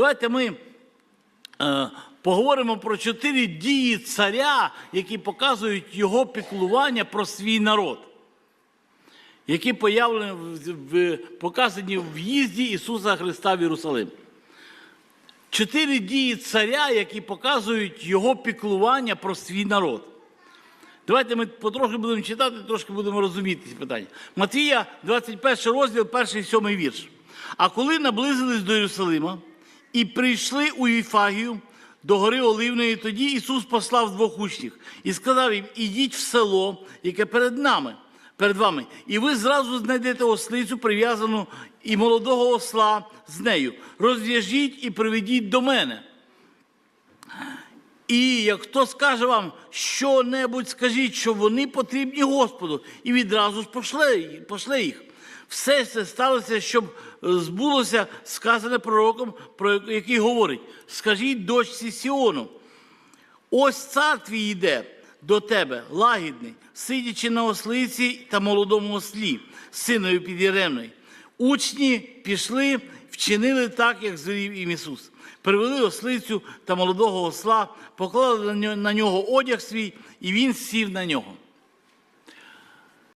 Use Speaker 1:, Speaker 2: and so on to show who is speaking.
Speaker 1: Давайте ми е, поговоримо про чотири дії царя, які показують його піклування про свій народ, які появлені в, показані в в'їзді Ісуса Христа в Єрусалим. Чотири дії царя, які показують його піклування про свій народ. Давайте ми потрохи будемо читати, трошки будемо розуміти ці питання. Матвія, 21 розділ, перший сьомий вірш. А коли наблизились до Єрусалима і прийшли у Іфагію до гори Оливної, тоді Ісус послав двох учнів і сказав їм: ідіть в село, яке перед нами, перед вами, і ви зразу знайдете ослицю, прив'язану і молодого осла з нею. Розв'яжіть і приведіть до мене. І як хто скаже вам що-небудь, скажіть, що вони потрібні Господу, і відразу ж пошле, пошле їх. Все це сталося, щоб е, збулося сказане пророком, про який говорить: скажіть дочці Сіону, ось цар твій йде до тебе, лагідний, сидячи на ослиці та молодому ослі, синові підєремної. Учні пішли, вчинили так, як звелів їм Ісус. Привели ослицю та молодого осла, поклали на ньо- на нього одяг свій, і він сів на нього.